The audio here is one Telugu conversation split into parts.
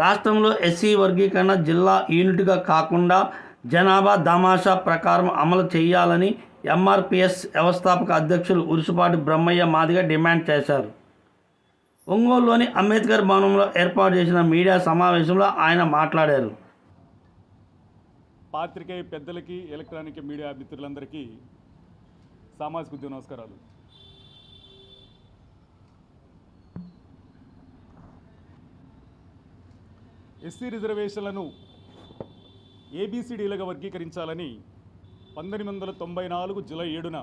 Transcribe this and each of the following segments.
రాష్ట్రంలో ఎస్సీ వర్గీకరణ జిల్లా యూనిట్గా కాకుండా జనాభా దామాషా ప్రకారం అమలు చేయాలని ఎంఆర్పిఎస్ వ్యవస్థాపక అధ్యక్షులు ఉరుసుపాటి బ్రహ్మయ్య మాదిగ డిమాండ్ చేశారు. ఒంగోలులోని అంబేద్కర్ భవనంలో ఏర్పాటు చేసిన మీడియా సమావేశంలో ఆయన మాట్లాడారు. పాత్రికేయ పెద్దలకి ఎలక్ట్రానిక్ మీడియా మిత్రులందరికీ సామాజిక ఉద్యోగ నమస్కారాలు. ఎస్సీ రిజర్వేషన్లను ఏబిసిడీలుగా వర్గీకరించాలని పంతొమ్మిది వందల తొంభై నాలుగు జులై ఏడున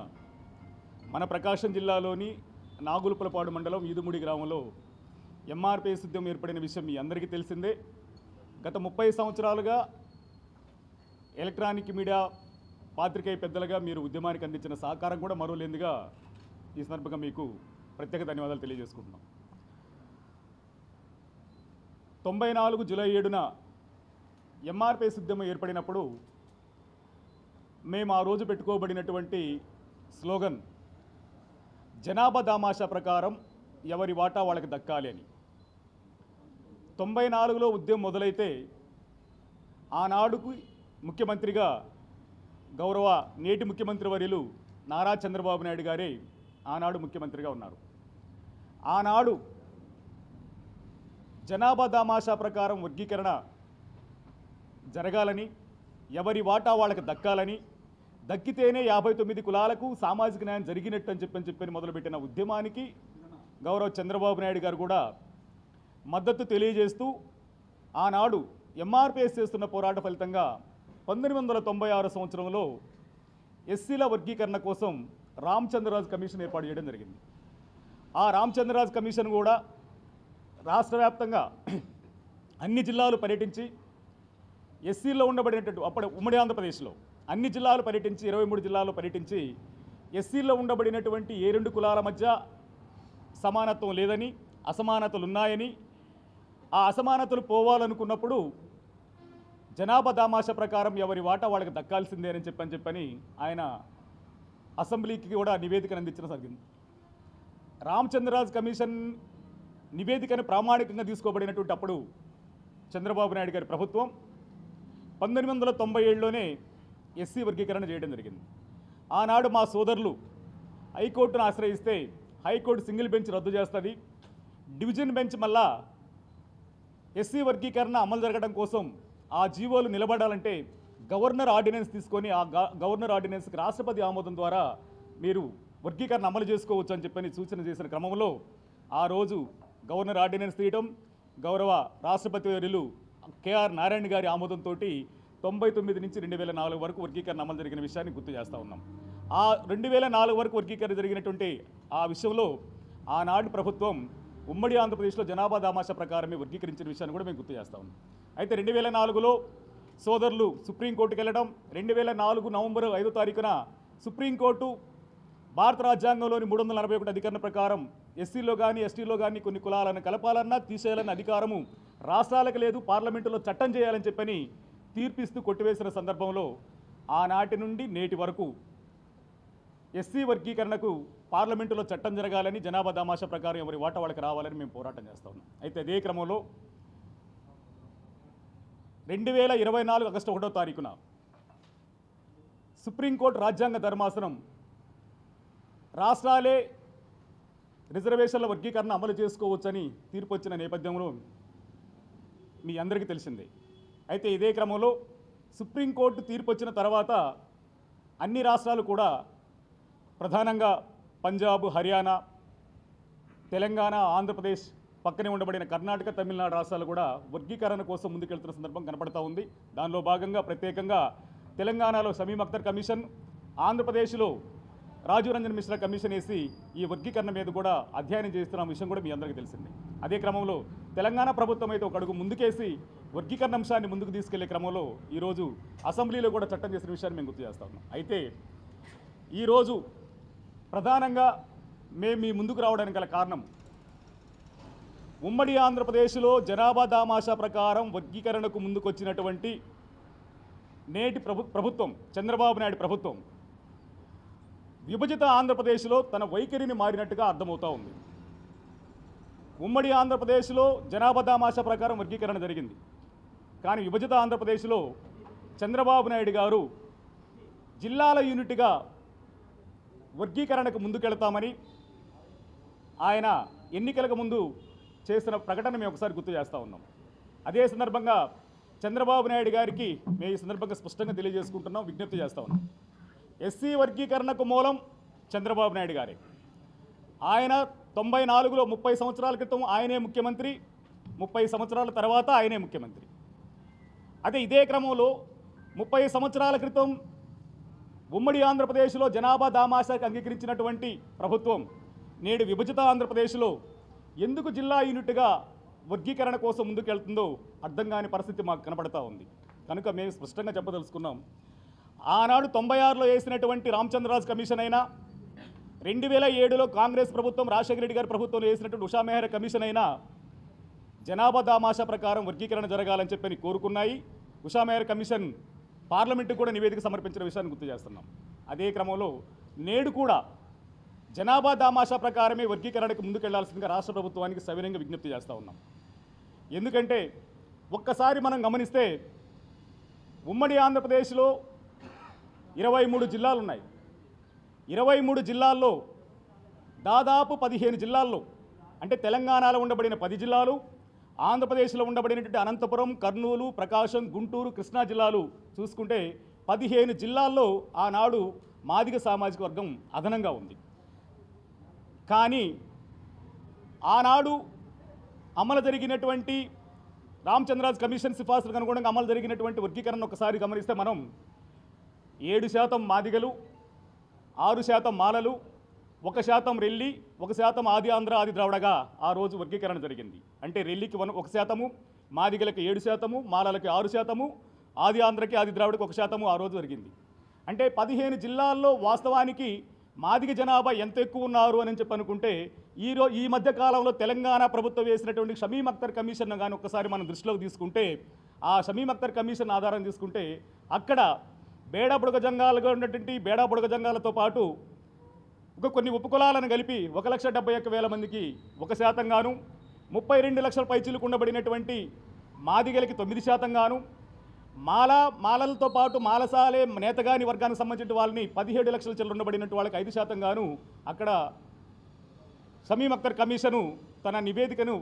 మన ప్రకాశం జిల్లాలోని నాగులుపులపాడు మండలం ఈదుముడి గ్రామంలో ఎంఆర్పిఎస్ ఉద్యమం ఏర్పడిన విషయం మీ అందరికీ తెలిసిందే. గత ముప్పై సంవత్సరాలుగా ఎలక్ట్రానిక్ మీడియా పాత్రికేయ పెద్దలుగా మీరు ఉద్యమానికి అందించిన సహకారం కూడా మరోలేందుగా ఈ సందర్భంగా మీకు ప్రత్యేక ధన్యవాదాలు తెలియజేసుకుంటున్నాం. తొంభై నాలుగు జూలై ఏడున ఎంఆర్పీ ఉద్యమం ఏర్పడినప్పుడు మేము ఆ రోజు పెట్టుకోబడినటువంటి స్లోగన్ జనాభా దామాషా ప్రకారం ఎవరి వాటా వాళ్ళకి దక్కాలి అని. తొంభై నాలుగులో ఉద్యమం మొదలైతే ఆనాడుకు ముఖ్యమంత్రిగా గౌరవ నేటి ముఖ్యమంత్రి వర్యులు నారా చంద్రబాబు నాయుడు గారే ఆనాడు ముఖ్యమంత్రిగా ఉన్నారు. ఆనాడు జనాభా దామాషా ప్రకారం వర్గీకరణ జరగాలని ఎవరి వాటా వాళ్ళకి దక్కాలని దక్కితేనే యాభై తొమ్మిది కులాలకు సామాజిక న్యాయం జరిగినట్టు అని చెప్పని చెప్పని మొదలుపెట్టిన ఉద్యమానికి గౌరవ చంద్రబాబు నాయుడు గారు కూడా మద్దతు తెలియజేస్తూ ఆనాడు ఎంఆర్పిఎస్ చేస్తున్న పోరాట ఫలితంగా పంతొమ్మిది వందల తొంభై ఆరు సంవత్సరంలో ఎస్సీల వర్గీకరణ కోసం రామచంద్రరాజు కమిషన్ ఏర్పాటు చేయడం జరిగింది. ఆ రామచంద్రరాజు కమిషన్ కూడా రాష్ట్ర వ్యాప్తంగా అన్ని జిల్లాలు పర్యటించి ఎస్సీలో ఉండబడినటువంటి అప్పటి ఉమ్మడి ఆంధ్రప్రదేశ్లో అన్ని జిల్లాలు పర్యటించి ఇరవై మూడు జిల్లాల్లో పర్యటించి ఎస్సీలో ఉండబడినటువంటి ఏ రెండు కులాల మధ్య సమానత్వం లేదని అసమానతలు ఉన్నాయని ఆ అసమానతలు పోవాలనుకున్నప్పుడు జనాభా దామాష ప్రకారం ఎవరి వాటా వాళ్ళకి దక్కాల్సిందే అని చెప్పని చెప్పని ఆయన అసెంబ్లీకి కూడా నివేదికను అందించడం జరిగింది. రామచంద్రరాజు కమిషన్ నివేదికను ప్రామాణికంగా తీసుకోబడినటువంటి అప్పుడు చంద్రబాబు నాయుడు గారి ప్రభుత్వం పంతొమ్మిది వందల తొంభై ఏడులోనే ఎస్సీ వర్గీకరణ చేయడం జరిగింది. ఆనాడు మా సోదరులు హైకోర్టును ఆశ్రయిస్తే హైకోర్టు సింగిల్ బెంచ్ రద్దు చేస్తుంది. డివిజన్ బెంచ్ మళ్ళా ఎస్సీ వర్గీకరణ అమలు జరగడం కోసం ఆ జీవోలు నిలబడాలంటే గవర్నర్ ఆర్డినెన్స్ తీసుకొని ఆ గ- గవర్నర్ ఆర్డినెన్స్కి రాష్ట్రపతి ఆమోదం ద్వారా మీరు వర్గీకరణ అమలు చేసుకోవచ్చు అని చెప్పని సూచన చేసిన క్రమంలో ఆ రోజు గవర్నర్ ఆర్డినెన్స్ తీయటం గౌరవ రాష్ట్రపతి వర్యులు కేఆర్ నారాయణ గారి ఆమోదంతో తొంభై తొమ్మిది నుంచి రెండు వేల నాలుగు వరకు వర్గీకరణ అమలు జరిగిన విషయాన్ని గుర్తు చేస్తూ ఉన్నాం. ఆ రెండు వేల నాలుగు వరకు వర్గీకరణ జరిగినటువంటి ఆ విషయంలో ఆనాడు ప్రభుత్వం ఉమ్మడి ఆంధ్రప్రదేశ్లో జనాభా దామాషా ప్రకారమే వర్గీకరించిన విషయాన్ని కూడా మేము గుర్తు చేస్తా ఉన్నాం. అయితే రెండు వేల నాలుగులో సోదరులు సుప్రీంకోర్టుకు వెళ్ళడం రెండు వేల నాలుగు నవంబర్ ఐదో తారీఖున సుప్రీంకోర్టు భారత రాజ్యాంగంలోని మూడు వందల నలభై ఒకటి అధికరణ ప్రకారం ఎస్సీలో కానీ ఎస్టీలో కానీ కొన్ని కులాలను కలపాలన్నా తీసేయాలన్న అధికారము రాష్ట్రాలకు లేదు పార్లమెంటులో చట్టం చేయాలని చెప్పని తీర్పిస్తూ కొట్టివేసిన సందర్భంలో ఆనాటి నుండి నేటి వరకు ఎస్సీ వర్గీకరణకు పార్లమెంటులో చట్టం జరగాలని జనాభా దామాషా ప్రకారం ఎవరి వాటా వాళ్ళకి రావాలని మేము పోరాటం చేస్తా ఉన్నాం. అయితే అదే క్రమంలో రెండు వేల ఇరవై నాలుగు ఆగస్టు ఒకటో తారీఖున సుప్రీంకోర్టు రాజ్యాంగ ధర్మాసనం రాష్ట్రాలే రిజర్వేషన్ల వర్గీకరణ అమలు చేసుకోవచ్చని తీర్పు వచ్చిన నేపథ్యంలో మీ అందరికీ తెలిసిందే. అయితే ఇదే క్రమంలో సుప్రీంకోర్టు తీర్పు వచ్చిన తర్వాత అన్ని రాష్ట్రాలు కూడా ప్రధానంగా పంజాబ్ హర్యానా తెలంగాణ ఆంధ్రప్రదేశ్ పక్కనే ఉండబడిన కర్ణాటక తమిళనాడు రాష్ట్రాలు కూడా వర్గీకరణ కోసం ముందుకెళ్తున్న సందర్భం కనపడతా ఉంది. దానిలో భాగంగా ప్రత్యేకంగా తెలంగాణలో షమీం అఖ్తర్ కమిషన్ ఆంధ్రప్రదేశ్లో రాజీవ్ రంజన్ మిశ్రా కమిషన్ వేసి ఈ వర్గీకరణ మీద కూడా అధ్యయనం చేస్తున్న విషయం కూడా మీ అందరికీ తెలిసిందే. అదే క్రమంలో తెలంగాణ ప్రభుత్వం అయితే ఒక అడుగు ముందుకేసి వర్గీకరణ అంశాన్ని ముందుకు తీసుకెళ్ళే క్రమంలో ఈరోజు అసెంబ్లీలో కూడా చట్టం చేసిన విషయాన్ని మేము గుర్తు చేస్తా ఉన్నాం. అయితే ఈరోజు ప్రధానంగా మేము మీ ముందుకు రావడానికి గల కారణం ఉమ్మడి ఆంధ్రప్రదేశ్లో జనాభా దామాషా ప్రకారం వర్గీకరణకు ముందుకొచ్చినటువంటి నేటి ప్రభు ప్రభుత్వం చంద్రబాబు నాయుడు ప్రభుత్వం విభజిత ఆంధ్రప్రదేశ్లో తన వైఖరిని మారినట్టుగా అర్థమవుతా ఉంది. ఉమ్మడి ఆంధ్రప్రదేశ్లో జనాభా దామాషా ప్రకారం వర్గీకరణ జరిగింది. కానీ విభజిత ఆంధ్రప్రదేశ్లో చంద్రబాబు నాయుడు గారు జిల్లాల యూనిట్గా వర్గీకరణకు ముందుకెళ్తామని ఆయన ఎన్నికలకు ముందు చేసిన ప్రకటన మేము ఒకసారి గుర్తు చేస్తూ ఉన్నాం. అదే సందర్భంగా చంద్రబాబు నాయుడు గారికి మేము ఈ సందర్భంగా స్పష్టంగా తెలియజేసుకుంటున్నాం విజ్ఞప్తి చేస్తూ ఉన్నాం. ఎస్సీ వర్గీకరణకు మూలం చంద్రబాబు నాయుడు గారే. ఆయన తొంభై నాలుగులో ముప్పై సంవత్సరాల క్రితం ఆయనే ముఖ్యమంత్రి ముప్పై సంవత్సరాల తర్వాత ఆయనే ముఖ్యమంత్రి. అదే ఇదే క్రమంలో ముప్పై సంవత్సరాల క్రితం ఉమ్మడి ఆంధ్రప్రదేశ్లో జనాభా దామాషాకి అంగీకరించినటువంటి ప్రభుత్వం నేడు విభజిత ఆంధ్రప్రదేశ్లో ఎందుకు జిల్లా యూనిట్గా వర్గీకరణ కోసం ముందుకెళ్తుందో అర్థం కాని పరిస్థితి మాకు కనపడతా ఉంది. కనుక మేము స్పష్టంగా చెప్పదలుచుకున్నాం ఆనాడు తొంభై ఆరులో వేసినటువంటి రామచంద్రరాజు కమిషన్ అయినా రెండు వేల ఏడులో కాంగ్రెస్ ప్రభుత్వం రాజశేఖర రెడ్డి గారి ప్రభుత్వం వేసినటువంటి ఉషా మెహర్ కమిషన్ అయినా జనాభా దామాషా ప్రకారం వర్గీకరణ జరగాలని చెప్పని కోరుకున్నాయి. ఉషా కమిషన్ పార్లమెంటుకు కూడా నివేదిక సమర్పించిన విషయాన్ని గుర్తు చేస్తున్నాం. అదే క్రమంలో నేడు కూడా జనాభా దామాషా ప్రకారమే వర్గీకరణకు ముందుకెళ్ళాల్సిందిగా రాష్ట్ర ప్రభుత్వానికి సవినంగా విజ్ఞప్తి చేస్తూ ఉన్నాం. ఎందుకంటే ఒక్కసారి మనం గమనిస్తే ఉమ్మడి ఆంధ్రప్రదేశ్లో ఇరవై మూడు జిల్లాలు ఉన్నాయి ఇరవై మూడు జిల్లాల్లో దాదాపు పదిహేను జిల్లాల్లో అంటే తెలంగాణలో ఉండబడిన పది జిల్లాలు ఆంధ్రప్రదేశ్లో ఉండబడినటువంటి అనంతపురం కర్నూలు ప్రకాశం గుంటూరు కృష్ణా జిల్లాలు చూసుకుంటే పదిహేను జిల్లాల్లో ఆనాడు మాదిగ సామాజిక వర్గం అదనంగా ఉంది. కానీ ఆనాడు అమలు జరిగినటువంటి రామచంద్రాజ్ కమిషన్ సిఫార్సులకు అనుగుణంగా అమలు జరిగినటువంటి వర్గీకరణ ఒకసారి గమనిస్తే మనం ఏడు శాతం మాదిగలు ఆరు శాతం మాలలు ఒక శాతం రెల్లి ఒక శాతం ఆది ఆంధ్ర ఆది ద్రావిడగా ఆ రోజు వర్గీకరణ జరిగింది. అంటే రెల్లికి వన్ ఒక శాతము మాదిగలకి ఏడు శాతము మాలలకి ఆరు శాతము ఆది ఆంధ్రకి ఆది ద్రావిడకి ఒక శాతము ఆ రోజు జరిగింది. అంటే పదిహేను జిల్లాల్లో వాస్తవానికి మాదిగ జనాభా ఎంత ఎక్కువ ఉన్నారు అని చెప్పి అనుకుంటే ఈ ఈ మధ్య కాలంలో తెలంగాణ ప్రభుత్వం వేసినటువంటి షమీం అఖ్తర్ కమిషన్ కానీ ఒకసారి మనం దృష్టిలోకి తీసుకుంటే ఆ షమీం అఖ్తర్ కమిషన్ ఆధారం తీసుకుంటే అక్కడ బేడా బుడగ జంగాలుగా ఉన్నటువంటి బేడా బుడగ జంగాలతో పాటు ఒక కొన్ని ఉపకులాలను కలిపి ఒక లక్ష డెబ్బై ఒక్క వేల మందికి ఒక శాతంగాను ముప్పై రెండు లక్షల పైచీలకు ఉండబడినటువంటి మాదిగలకి తొమ్మిది శాతం గాను మాల మాలలతో పాటు మాలసాలే నేతగాని వర్గానికి సంబంధించిన వాళ్ళని పదిహేడు లక్షల చిల్లర ఉండబడినట్టు వాళ్ళకి ఐదు శాతంగాను అక్కడ షమీం అఖ్తర్ కమిషను తన నివేదికను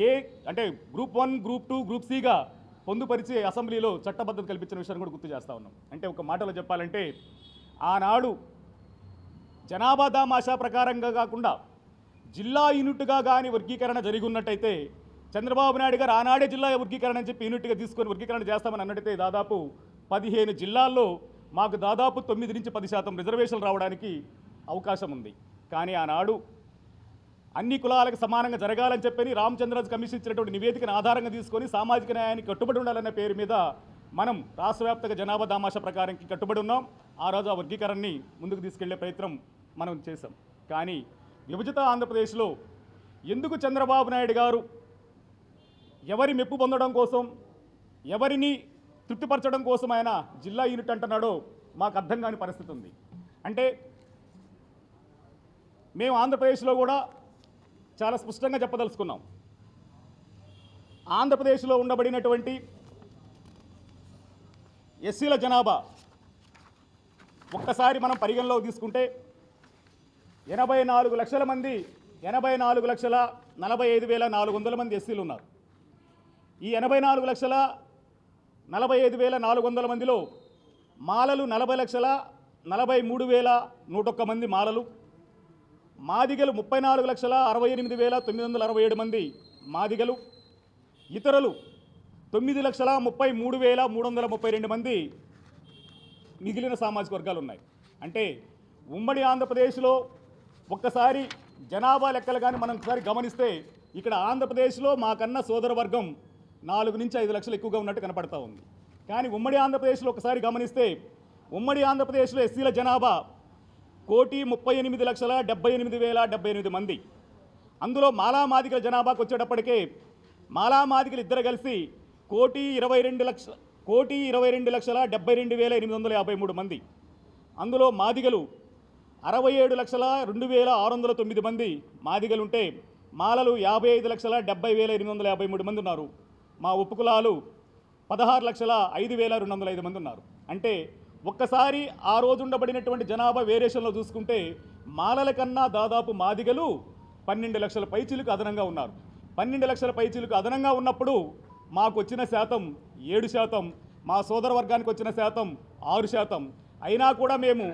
ఏ అంటే group one group two group సిగా పొందుపరిచి అసెంబ్లీలో చట్టబద్ధత కల్పించిన విషయాన్ని కూడా గుర్తు చేస్తా ఉన్నాం. అంటే ఒక మాటలో చెప్పాలంటే ఆనాడు జనాభా దామాషా ప్రకారంగా కాకుండా జిల్లా యూనిట్గా కానీ వర్గీకరణ జరిగి ఉన్నట్టయితే చంద్రబాబు నాయుడు గారు ఆనాడే జిల్లా వర్గీకరణ అని చెప్పి యూనిట్గా తీసుకొని వర్గీకరణ చేస్తామని అన్నట్టయితే దాదాపు పదిహేను జిల్లాల్లో మాకు దాదాపు తొమ్మిది నుంచి పది శాతం రిజర్వేషన్లు రావడానికి అవకాశం ఉంది. కానీ ఆనాడు అన్ని కులాలకు సమానంగా జరగాలని చెప్పని రామచంద్రరాజు కమిషన్ ఇచ్చినటువంటి నివేదికను ఆధారంగా తీసుకొని సామాజిక న్యాయానికి కట్టుబడి ఉండాలనే పేరు మీద మనం రాష్ట్రవ్యాప్తంగా జనాభా దామాషా ప్రకారంకి కట్టుబడి ఉన్నాం. ఆ రోజు ఆ వర్గీకరణని ముందుకు తీసుకెళ్ళే ప్రయత్నం మనం చేశాం. కానీ విభజిత ఆంధ్రప్రదేశ్లో ఎందుకు చంద్రబాబు నాయుడు గారు ఎవరి మెప్పు పొందడం కోసం ఎవరిని తృప్తిపరచడం కోసం ఆయన జిల్లా యూనిట్ అంటున్నాడో మాకు అర్థం కాని పరిస్థితి ఉంది. అంటే మేము ఆంధ్రప్రదేశ్లో కూడా చాలా స్పష్టంగా చెప్పదలుచుకున్నాం. ఆంధ్రప్రదేశ్లో ఉండబడినటువంటి ఎస్సీల జనాభా ఒక్కసారి మనం పరిగణలోకి తీసుకుంటే ఎనభై నాలుగు లక్షల మంది ఎనభై నాలుగు లక్షల నలభై ఐదు వేల నాలుగు వందల మంది ఎస్సీలు ఉన్నారు. ఈ ఎనభై నాలుగు లక్షల నలభై ఐదు వేల నాలుగు వందల మందిలో మాలలు నలభై లక్షల నలభై మూడు వేల నూటొక్క మంది మాలలు మాదిగలు ముప్పై నాలుగు లక్షల అరవై ఎనిమిది వేల తొమ్మిది వందల అరవై ఏడు మంది మాదిగలు. ఇతరులు తొమ్మిది లక్షల ముప్పై మూడు వేల మూడు వందల ముప్పై రెండు మంది మిగిలిన సామాజిక వర్గాలు ఉన్నాయి. అంటే ఉమ్మడి ఆంధ్రప్రదేశ్లో ఒక్కసారి జనాభా లెక్కలు కానీ మనం ఒకసారి గమనిస్తే ఇక్కడ ఆంధ్రప్రదేశ్లో మాకన్నా సోదర వర్గం నాలుగు నుంచి ఐదు లక్షలు ఎక్కువగా ఉన్నట్టు కనపడతా ఉంది. కానీ ఉమ్మడి ఆంధ్రప్రదేశ్లో ఒకసారి గమనిస్తే ఉమ్మడి ఆంధ్రప్రదేశ్లో ఎస్సీల జనాభా కోటి ముప్పై ఎనిమిది లక్షల డెబ్బై ఎనిమిది వేల డెబ్బై ఎనిమిది మంది. అందులో మాలా మాదిగల జనాభాకు వచ్చేటప్పటికే మాలా మాదిగలు ఇద్దరు కలిసి కోటి ఇరవై రెండు లక్షల కోటి ఇరవై రెండు లక్షల డెబ్బై రెండు వేల ఎనిమిది వందల యాభై మూడు మంది. అందులో మాదిగలు అరవై ఏడు లక్షల రెండు వేల ఆరు వందల తొమ్మిది మంది మాదిగలుంటే మాలలు యాభై ఐదు లక్షల డెబ్బై వేల ఎనిమిది వందల యాభై మూడు మంది ఉన్నారు. మా ఉపకులాలు పదహారు లక్షల ఐదు వేల రెండు వందల ఐదు మంది ఉన్నారు. అంటే ఒక్కసారి ఆ రోజు ఉండబడినటువంటి జనాభా వేరియేషన్లో చూసుకుంటే మాలల కన్నా దాదాపు మాదిగలు పన్నెండు లక్షల పైచీలకు అదనంగా ఉన్నారు. పన్నెండు లక్షల పైచీలకు అదనంగా ఉన్నప్పుడు మాకు వచ్చిన శాతం ఏడు శాతం మా సోదర వర్గానికి వచ్చిన శాతం ఆరు శాతం. అయినా కూడా మేము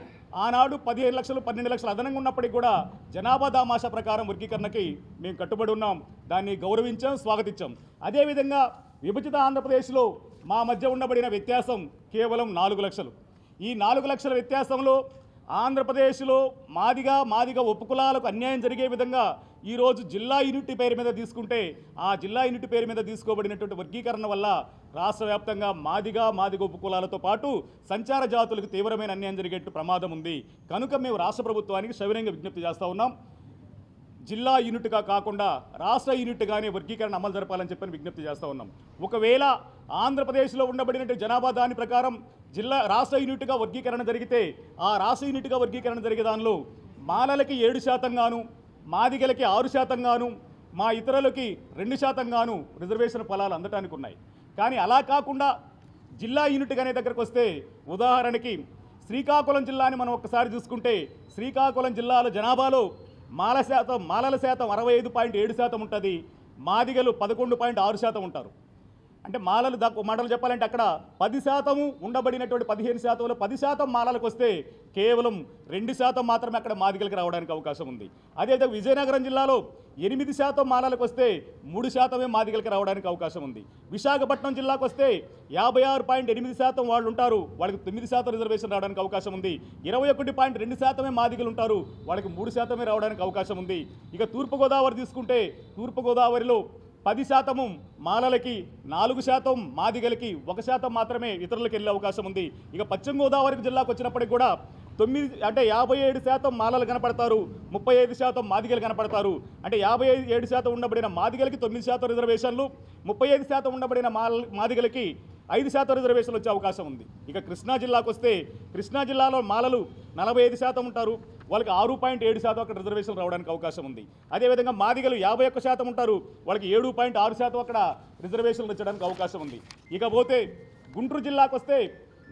ఆనాడు పదిహేను లక్షలు పన్నెండు లక్షలు అదనంగా ఉన్నప్పటికీ కూడా జనాభా దామాష ప్రకారం వర్గీకరణకి మేము కట్టుబడి ఉన్నాం. దాన్ని గౌరవించాం స్వాగతించాం. అదేవిధంగా విభజిత ఆంధ్రప్రదేశ్లో మా మధ్య ఉండబడిన వ్యత్యాసం కేవలం నాలుగు లక్షలు. ఈ నాలుగు లక్షల వ్యత్యాసంలో ఆంధ్రప్రదేశ్లో మాదిగా మాదిగా ఉపకులాలకు అన్యాయం జరిగే విధంగా ఈరోజు జిల్లా యూనిట్ పేరు మీద తీసుకుంటే ఆ జిల్లా యూనిట్ పేరు మీద తీసుకోబడినటువంటి వర్గీకరణ వల్ల రాష్ట్ర వ్యాప్తంగా మాదిగా మాదిగ ఉపకులాలతో పాటు సంచార జాతులకు తీవ్రమైన అన్యాయం జరిగేట్టు ప్రమాదం ఉంది. కనుక మేము రాష్ట్ర ప్రభుత్వానికి సవినంగా విజ్ఞప్తి చేస్తూ ఉన్నాం. జిల్లా యూనిట్గా కాకుండా రాష్ట్ర యూనిట్గానే వర్గీకరణ అమలు జరపాలని చెప్పని విజ్ఞప్తి చేస్తూ ఉన్నాం. ఒకవేళ ఆంధ్రప్రదేశ్లో ఉండబడిన జనాభా దాని ప్రకారం జిల్లా రాష్ట్ర యూనిట్గా వర్గీకరణ జరిగితే ఆ రాష్ట్ర యూనిట్గా వర్గీకరణ జరిగే దానిలో మాలలకి ఏడు శాతంగాను మాదిగలకి ఆరు శాతంగాను మా ఇతరులకి రెండు శాతంగాను రిజర్వేషన్ ఫలాలు అందటానికి ఉన్నాయి. కానీ అలా కాకుండా జిల్లా యూనిట్గానే అనే దగ్గరకు వస్తే ఉదాహరణకి శ్రీకాకుళం జిల్లాని మనం ఒక్కసారి చూసుకుంటే శ్రీకాకుళం జిల్లాలో జనాభాలో మాల శాతం మాలల శాతం అరవై ఐదు పాయింట్ ఏడు శాతం ఉంటుంది. మాదిగలు పదకొండు పాయింట్ ఆరు శాతం ఉంటారు. అంటే మాలలు దాకా మాటలు చెప్పాలంటే అక్కడ పది శాతము ఉండబడినటువంటి పదిహేను శాతంలో పది శాతం మాలలకు వస్తే కేవలం రెండు శాతం మాత్రమే అక్కడ మాదిగలకు రావడానికి అవకాశం ఉంది. అదేవిధంగా విజయనగరం జిల్లాలో ఎనిమిది శాతం మాలలకు వస్తే మూడు శాతమే మాదిగలకు రావడానికి అవకాశం ఉంది. విశాఖపట్నం జిల్లాకు వస్తే యాభై ఆరు పాయింట్ ఎనిమిది శాతం వాళ్ళు ఉంటారు వాళ్ళకి తొమ్మిది శాతం రిజర్వేషన్ రావడానికి అవకాశం ఉంది. ఇరవై ఒకటి పాయింట్ రెండు శాతమే మాదిగలు ఉంటారు వాళ్ళకి మూడు శాతమే రావడానికి అవకాశం ఉంది. ఇక తూర్పుగోదావరి తీసుకుంటే తూర్పుగోదావరిలో పది శాతము మాలలకి నాలుగు శాతం మాదిగలకి ఒక శాతం మాత్రమే ఇతరులకు వెళ్ళే అవకాశం ఉంది. ఇక పశ్చిమ గోదావరి జిల్లాకు వచ్చినప్పటికి కూడా తొమ్మిది అంటే యాభై ఏడు శాతం మాలలు కనపడతారు ముప్పై ఐదు శాతం మాదిగలు కనపడతారు. అంటే యాభై ఐదు ఏడు శాతం ఉండబడిన మాదిగలకి తొమ్మిది శాతం రిజర్వేషన్లు ముప్పై ఐదు శాతం ఉండబడిన మాల మాదిగలకి ఐదు శాతం రిజర్వేషన్లు వచ్చే అవకాశం ఉంది. ఇక కృష్ణా జిల్లాకు వస్తే కృష్ణా జిల్లాలో మాలలు నలభై ఐదు శాతం ఉంటారు. వాళ్ళకి ఆరు పాయింట్ ఏడు శాతం అక్కడ రిజర్వేషన్ రావడానికి అవకాశం ఉంది. అదేవిధంగా మాదిగలు యాభై ఒక్క శాతం ఉంటారు. వాళ్ళకి ఏడు పాయింట్ ఆరు శాతం అక్కడ రిజర్వేషన్లు ఇచ్చడానికి అవకాశం ఉంది. ఇకపోతే గుంటూరు జిల్లాకు వస్తే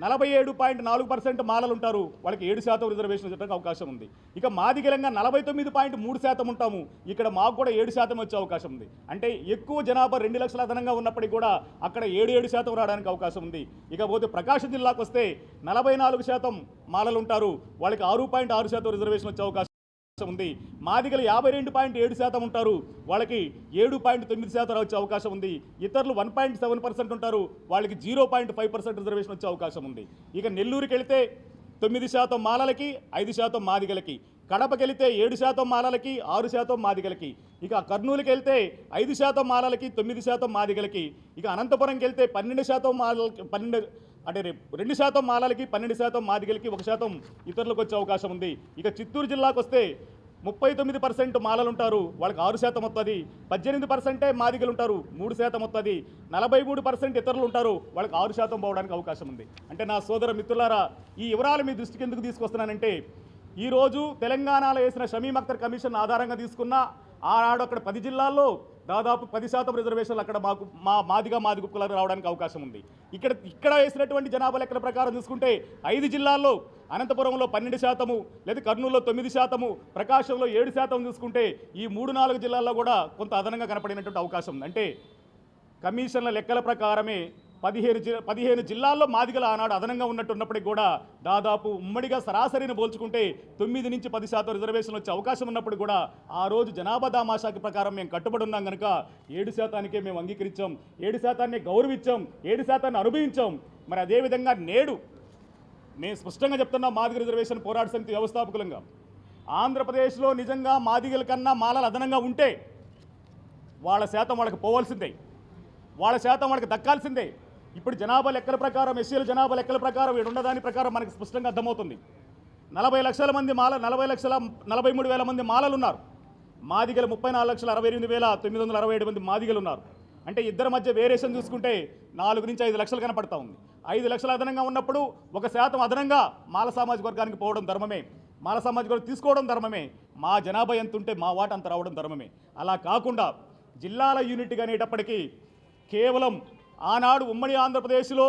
నలభై ఏడు పాయింట్ నాలుగు పర్సెంట్ మాలలు ఉంటారు వాళ్ళకి ఏడు శాతం రిజర్వేషన్ ఇవ్వడానికి అవకాశం ఉంది. ఇక మాది మాదిగలంగా నలభై తొమ్మిది పాయింట్ మూడు శాతం ఉంటాము. ఇక్కడ మాకు కూడా ఏడు శాతం వచ్చే అవకాశం ఉంది. అంటే ఎక్కువ జనాభా రెండు లక్షల అదనంగా ఉన్నప్పటికీ కూడా అక్కడ ఏడు ఏడు శాతం రావడానికి అవకాశం ఉంది. ఇకపోతే ప్రకాశం జిల్లాకు వస్తే నలభై నాలుగు శాతం మాలలు ఉంటారు వాళ్ళకి ఆరు పాయింట్ ఆరు శాతం రిజర్వేషన్ వచ్చే అవకాశం ఉంది. మాదిగలు యాభై రెండు పాయింట్ ఏడు శాతం ఉంటారు. వాళ్ళకి ఏడు పాయింట్ తొమ్మిది శాతం వచ్చే అవకాశం ఉంది. ఇతరులు వన్ పాయింట్ సెవెన్ పర్సెంట్ ఉంటారు. వాళ్ళకి zero point five percent reservation వచ్చే అవకాశం ఉంది. ఇక నెల్లూరుకి వెళితే తొమ్మిది శాతం మాలలకి ఐదు శాతం మాదిగలకి. కడపకి వెళితే ఏడు శాతం మాలలకి ఆరు శాతం మాదిగలకి. ఇక కర్నూలుకి వెళ్తే ఐదు శాతం మాలలకి తొమ్మిది శాతం మాదిగలకి. ఇక అనంతపురంకి వెళ్తే పన్నెండు శాతం మాలలకి పన్నెండు అంటే రేపు రెండు శాతం మాలలకి పన్నెండు శాతం మాదిగలకి ఒక శాతం ఇతరులకు వచ్చే అవకాశం ఉంది. ఇక చిత్తూరు జిల్లాకు వస్తే ముప్పై తొమ్మిది పర్సెంట్ మాలలు ఉంటారు వాళ్ళకి ఆరు శాతం వస్తుంది పద్దెనిమిది పర్సెంటే మాదిగలు ఉంటారు మూడు శాతం వస్తుంది నలభై మూడు పర్సెంట్ ఇతరులు ఉంటారు వాళ్ళకి ఆరు శాతం పోవడానికి అవకాశం ఉంది. అంటే నా సోదర మిత్రులారా ఈ వివరాలు మీ దృష్టికి ఎందుకు తీసుకొస్తున్నానంటే ఈరోజు తెలంగాణలో వేసిన షమీమ్ అఖ్తర్ కమిషన్ ఆధారంగా తీసుకున్న ఆనాడు అక్కడ పది జిల్లాల్లో దాదాపు పది శాతం రిజర్వేషన్లు అక్కడ మాకు మా మాదిగా మాది కుక్కలకు రావడానికి అవకాశం ఉంది. ఇక్కడ ఇక్కడ వేసినటువంటి జనాభా లెక్కల ప్రకారం చూసుకుంటే ఐదు జిల్లాల్లో అనంతపురంలో పన్నెండు శాతము లేదా కర్నూలులో తొమ్మిది శాతము ప్రకాశంలో ఏడు శాతం చూసుకుంటే ఈ మూడు నాలుగు జిల్లాల్లో కూడా కొంత అదనంగా కనపడినటువంటి అవకాశం ఉంది. అంటే కమిషన్ల లెక్కల ప్రకారమే పదిహేను జి పదిహేను జిల్లాల్లో మాదిగల ఆనాడు అదనంగా ఉన్నట్టున్నప్పటికీ కూడా దాదాపు ఉమ్మడిగా సరాసరిని పోల్చుకుంటే తొమ్మిది నుంచి పది శాతం రిజర్వేషన్ వచ్చే అవకాశం ఉన్నప్పుడు కూడా ఆ రోజు జనాభా దామాషాకి ప్రకారం మేము కట్టుబడి ఉన్నాం కనుక ఏడు శాతానికే మేము అంగీకరించాం. ఏడు శాతాన్ని గౌరవించాం. ఏడు శాతాన్ని అనుభవించాం. మరి అదేవిధంగా నేడు నేను స్పష్టంగా చెప్తున్నా మాదిగ రిజర్వేషన్ పోరాట సమితి వ్యవస్థాపకులంగా. ఆంధ్రప్రదేశ్లో నిజంగా మాదిగల కన్నా మాలలు అదనంగా ఉంటే వాళ్ళ శాతం వాళ్ళకి పోవాల్సిందే. వాళ్ళ శాతం వాళ్ళకి దక్కాల్సిందే. ఇప్పుడు జనాభా లెక్కల ప్రకారం ఎస్సీల జనాభా లెక్కల ప్రకారం ఇక్కడ ఉండదాని ప్రకారం మనకి స్పష్టంగా అర్థమవుతుంది. నలభై లక్షల మంది మాల నలభై లక్షల నలభై మూడు వేల మంది మాలలు ఉన్నారు మాదిగలు ముప్పై నాలుగు లక్షల అరవై ఎనిమిది వేల తొమ్మిది వందల అరవై ఏడు మంది మాదిగలు ఉన్నారు అంటే ఇద్దరి మధ్య వేరియేషన్ చూసుకుంటే నాలుగు నుంచి ఐదు లక్షలు కనపడతా ఉంది. ఐదు లక్షల అదనంగా ఉన్నప్పుడు ఒక శాతం అదనంగా మాల సామాజిక వర్గానికి పోవడం ధర్మమే. మాల సామాజిక వర్గం తీసుకోవడం ధర్మమే. మా జనాభా ఎంత ఉంటే మా వాట అంత రావడం ధర్మమే. అలా కాకుండా జిల్లాల యూనిట్గా అనేటప్పటికీ కేవలం ఆనాడు ఉమ్మడి ఆంధ్రప్రదేశ్లో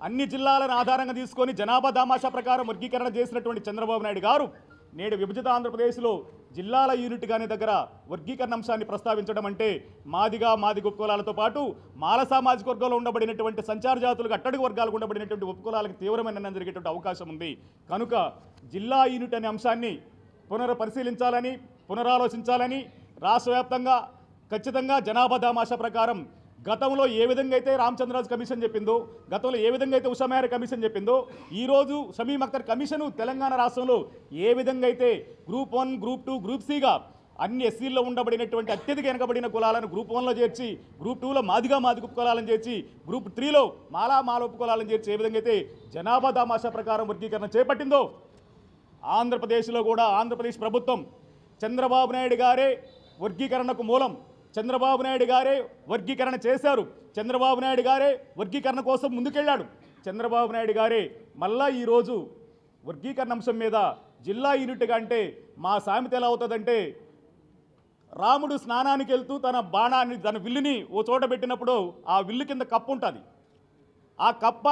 అన్ని జిల్లాలను ఆధారంగా తీసుకొని జనాభా దామాషా ప్రకారం వర్గీకరణ చేసినటువంటి చంద్రబాబు నాయుడు గారు నేడు విభజిత ఆంధ్రప్రదేశ్లో జిల్లాల యూనిట్ కానీ దగ్గర వర్గీకరణ అంశాన్ని ప్రస్తావించడం అంటే మాదిగా మాది ఉపకులాలతో పాటు మాల సామాజిక వర్గంలో ఉండబడినటువంటి సంచార జాతులకు అట్టడుగు వర్గాలకు ఉండబడినటువంటి ఉపకులాలకు తీవ్రమైన నిర్ణయం జరిగేటువంటి అవకాశం ఉంది. కనుక జిల్లా యూనిట్ అనే అంశాన్ని పునఃపరిశీలించాలని పునరాలోచించాలని రాష్ట్ర ఖచ్చితంగా జనాభా దామాషా ప్రకారం గతంలో ఏ విధంగా అయితే రామచంద్రరాజు కమిషన్ చెప్పిందో గతంలో ఏ విధంగా అయితే ఉషామేర కమిషన్ చెప్పిందో ఈరోజు షమీం అఖ్తర్ కమిషను తెలంగాణ రాష్ట్రంలో ఏ విధంగా అయితే group one group two group సిగా అన్ని ఎస్సీల్లో ఉండబడినటువంటి అత్యధిక వెనకబడిన కులాలను గ్రూప్ వన్లో చేర్చి గ్రూప్ టూలో మాదిగా మాదిగ కులాలను చేర్చి గ్రూప్ త్రీలో మాలా మాల కులాలను చేర్చి ఏ విధంగా అయితే జనాభా దామాషా ప్రకారం వర్గీకరణ చేపట్టిందో ఆంధ్రప్రదేశ్లో కూడా ఆంధ్రప్రదేశ్ ప్రభుత్వం చంద్రబాబు నాయుడు గారే వర్గీకరణకు మూలం చంద్రబాబు నాయుడు గారే వర్గీకరణ చేశారు. చంద్రబాబు నాయుడు గారే వర్గీకరణ కోసం ముందుకెళ్ళాడు. చంద్రబాబు నాయుడు గారే మళ్ళా ఈరోజు వర్గీకరణ అంశం మీద జిల్లా యూనిట్గా అంటే మా సామెత ఎలా అవుతుందంటే రాముడు స్నానానికి వెళ్తూ తన బాణాన్ని తన విల్లుని ఓ చోట పెట్టినప్పుడు ఆ విల్లు కింద కప్పు ఉంటుంది. ఆ కప్ప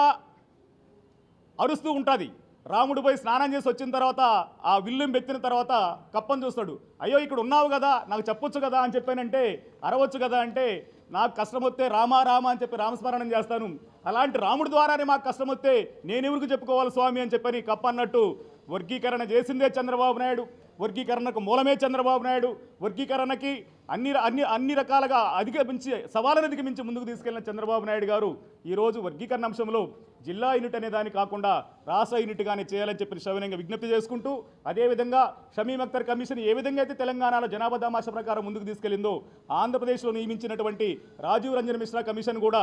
అరుస్తూ ఉంటుంది. రాముడు పోయి స్నానం చేసి వచ్చిన తర్వాత ఆ విల్లుం పెట్టిన తర్వాత కప్పని చూస్తాడు. అయ్యో ఇక్కడ ఉన్నావు కదా నాకు చెప్పొచ్చు కదా అని చెప్పానంటే అరవచ్చు కదా అంటే నాకు కష్టం వస్తే రామా రామ అని చెప్పి రామస్మరణం చేస్తాను. అలాంటి రాముడి ద్వారానే మాకు కష్టం వస్తే నేనెవరికి చెప్పుకోవాలి స్వామి అని చెప్పని కప్ప అన్నట్టు వర్గీకరణ చేసిందే చంద్రబాబు నాయుడు. వర్గీకరణకు మూలమే చంద్రబాబు నాయుడు. వర్గీకరణకి అన్ని అన్ని అన్ని రకాలుగా అధిగమించి సవాళ్ళను అధిగమించి ముందుకు తీసుకెళ్ళిన చంద్రబాబు నాయుడు గారు ఈరోజు వర్గీకరణ అంశంలో జిల్లా యూనిట్ అనే దాన్ని కాకుండా రాష్ట్ర యూనిట్గానే చేయాలని చెప్పి సవినయంగా విజ్ఞప్తి చేసుకుంటూ అదేవిధంగా షమీం అఖ్తర్ కమిషన్ ఏ విధంగా అయితే తెలంగాణలో జనాభా దామాష ప్రకారం ముందుకు తీసుకెళ్ళిందో ఆంధ్రప్రదేశ్లో నియమించినటువంటి రాజీవ్ రంజన్ మిశ్రా కమిషన్ కూడా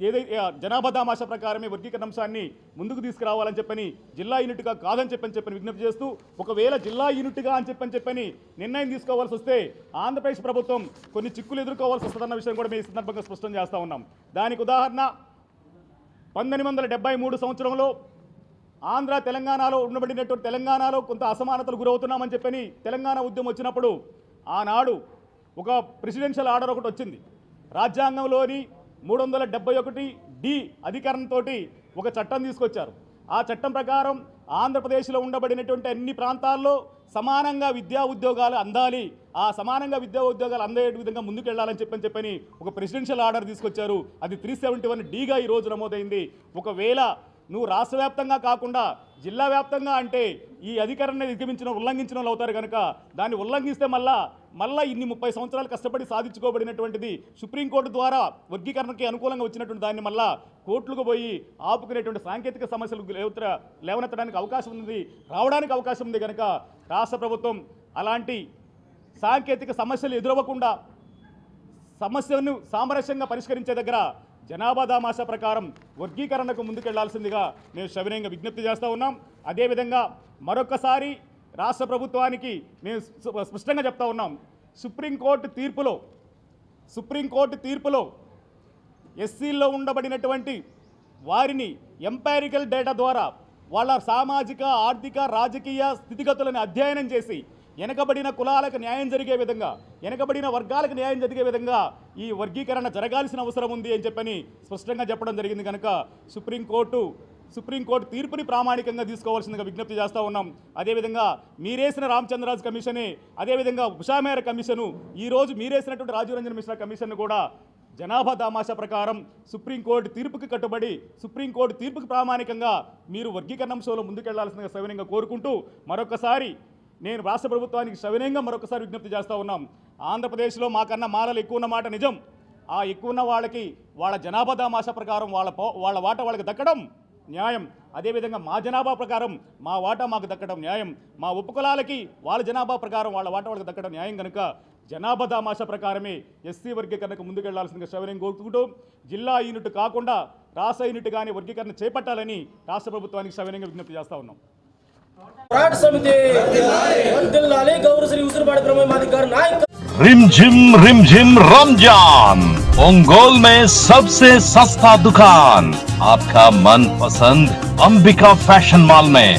ఏదైతే ఆ జనాభా దామాష ప్రకారమే వర్గీకరణ అంశాన్ని ముందుకు తీసుకురావాలని చెప్పని జిల్లా యూనిట్గా కాదని చెప్పని చెప్పని విజ్ఞప్తి చేస్తూ ఒకవేళ జిల్లా యూనిట్గా అని చెప్పని చెప్పని నిర్ణయం తీసుకోవాల్సి వస్తే ఆంధ్రప్రదేశ్ ప్రభుత్వం కొన్ని చిక్కులు ఎదుర్కోవాల్సి వస్తుందన్న విషయం కూడా మేము ఈ సందర్భంగా స్పష్టం చేస్తూ ఉన్నాం. దానికి ఉదాహరణ పంతొమ్మిది వందల డెబ్బై మూడు సంవత్సరంలో ఆంధ్ర తెలంగాణలో ఉండబడినటువంటి తెలంగాణలో కొంత అసమానతలు గురవుతున్నామని చెప్పని తెలంగాణ ఉద్యమం వచ్చినప్పుడు ఆనాడు ఒక ప్రెసిడెన్షియల్ ఆర్డర్ ఒకటి వచ్చింది. రాజ్యాంగంలోని మూడు వందల డెబ్బై ఒకటి డి అధికరణంతో ఒక చట్టం తీసుకొచ్చారు. ఆ చట్టం ప్రకారం ఆంధ్రప్రదేశ్లో ఉండబడినటువంటి అన్ని ప్రాంతాల్లో సమానంగా విద్యా ఉద్యోగాలు అందాలి. ఆ సమానంగా విద్యా ఉద్యోగాలు అందే విధంగా ముందుకెళ్ళాలని చెప్పని చెప్పని ఒక ప్రెసిడెన్షియల్ ఆర్డర్ తీసుకొచ్చారు. అది త్రీ సెవెంటీ వన్ డీగా ఈ రోజు నమోదైంది. ఒకవేళ నువ్వు రాష్ట్ర వ్యాప్తంగా కాకుండా జిల్లా వ్యాప్తంగా అంటే ఈ అధికారాన్ని అధిగమించిన ఉల్లంఘించిన వాళ్ళు అవుతారు కనుక దాన్ని ఉల్లంఘిస్తే మళ్ళా మళ్ళా ఇన్ని ముప్పై సంవత్సరాలు కష్టపడి సాధించుకోబడినటువంటిది సుప్రీంకోర్టు ద్వారా వర్గీకరణకి అనుకూలంగా వచ్చినటువంటి దాన్ని మళ్ళా కోర్టులకు పోయి ఆపుకునేటువంటి సాంకేతిక సమస్యలు లేవత లేవనెత్తడానికి అవకాశం ఉంది రావడానికి అవకాశం ఉంది కనుక రాష్ట్ర ప్రభుత్వం అలాంటి సాంకేతిక సమస్యలు ఎదురవ్వకుండా సమస్యను సామరస్యంగా పరిష్కరించే దగ్గర జనాభా దామాషా ప్రకారం వర్గీకరణకు ముందుకెళ్ళాల్సిందిగా మేము సవినయంగా విజ్ఞప్తి చేస్తూ ఉన్నాం. అదేవిధంగా మరొకసారి రాష్ట్ర ప్రభుత్వానికి మేము స్పష్టంగా చెప్తా ఉన్నాం. సుప్రీంకోర్టు తీర్పులో సుప్రీంకోర్టు తీర్పులో ఎస్సీల్లో ఉండబడినటువంటి వారిని ఎంపారికల్ డేటా ద్వారా వాళ్ళ సామాజిక ఆర్థిక రాజకీయ స్థితిగతులను అధ్యయనం చేసి వెనకబడిన కులాలకు న్యాయం జరిగే విధంగా వెనకబడిన వర్గాలకు న్యాయం జరిగే విధంగా ఈ వర్గీకరణ జరగాల్సిన అవసరం ఉంది అని చెప్పని స్పష్టంగా చెప్పడం జరిగింది కనుక సుప్రీంకోర్టు సుప్రీంకోర్టు తీర్పుని ప్రామాణికంగా తీసుకోవాల్సిందిగా విజ్ఞప్తి చేస్తూ ఉన్నాం. అదేవిధంగా మీరేసిన రామచంద్రరాజు కమిషనే అదేవిధంగా ఉషామేర కమిషను ఈరోజు మీరేసినటువంటి రాజీవ్ మిశ్ర మిశ్రా కమిషన్ కూడా జనాభా దామాషా ప్రకారం సుప్రీంకోర్టు తీర్పుకి కట్టుబడి సుప్రీంకోర్టు తీర్పుకి ప్రామాణికంగా మీరు వర్గీకరణ అంశంలో ముందుకెళ్ళాల్సిందిగా సవినయంగా కోరుకుంటూ మరొకసారి నేను రాష్ట్ర ప్రభుత్వానికి సవినయంగా మరొకసారి విజ్ఞప్తి చేస్తూ ఉన్నాం. ఆంధ్రప్రదేశ్లో మాకన్నా మాలలు ఎక్కువ ఉన్న మాట నిజం. ఆ ఎక్కువ ఉన్న వాళ్ళకి వాళ్ళ జనాభా దామాషా ప్రకారం వాళ్ళ వాళ్ళ వాట వాళ్ళకి దక్కడం న్యాయం. అదేవిధంగా మా జనాభా ప్రకారం మా వాటా మాకు దక్కడం న్యాయం. మా ఉపకులాలకి వాళ్ళ జనాభా ప్రకారం వాళ్ళ వాటా వాళ్ళకి దక్కడం న్యాయం కనుక జనాభా దామాష ప్రకారమే ఎస్సీ వర్గీకరణకు ముందుకెళ్ళాల్సిందిగా సవరం కోరుకుంటూ జిల్లా యూనిట్ కాకుండా రాష్ట్ర యూనిట్ కానీ వర్గీకరణ చేపట్టాలని రాష్ట్ర ప్రభుత్వానికి సవినయంగా విజ్ఞప్తి చేస్తా ఉన్నాం. Rim gym rim gym Ramzan! Ongole में सबसे सस्ता दुकान आपका मनपसंद अंबिका फैशन मॉल में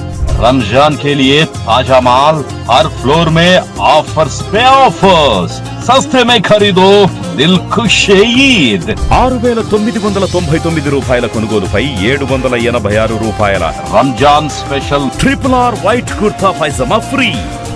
रमजान के लिए ताजा माल हर फ्लोर में ऑफर्स पे ऑफर्स सस्ते में खरीदो दिल खुश ईद ఆరు వేల తొమ్మిది వందల తొంభై తొమ్మిది రూపాయల కొనుగోలుపై ఏడు వందల ఎనభై ఆరు రూపాయల Ramzan special triple R white kurta pyjama free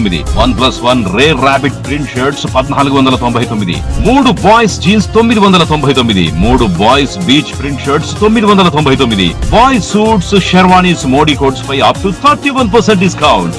తొమ్మిది one plus one Rare Rabbit print shirts పద్నాలుగు వందల తొంభై తొమ్మిది. మూడు బాయ్స్ జీన్స్ తొమ్మిది వందల తొంభై తొమ్మిది. మూడు బాయ్స్ బీచ్ ప్రింట్ షర్ట్స్ తొమ్మిది వందల తొంభై తొమ్మిది. Boys suits sherwanis Modi coats pi up to thirty one percent discount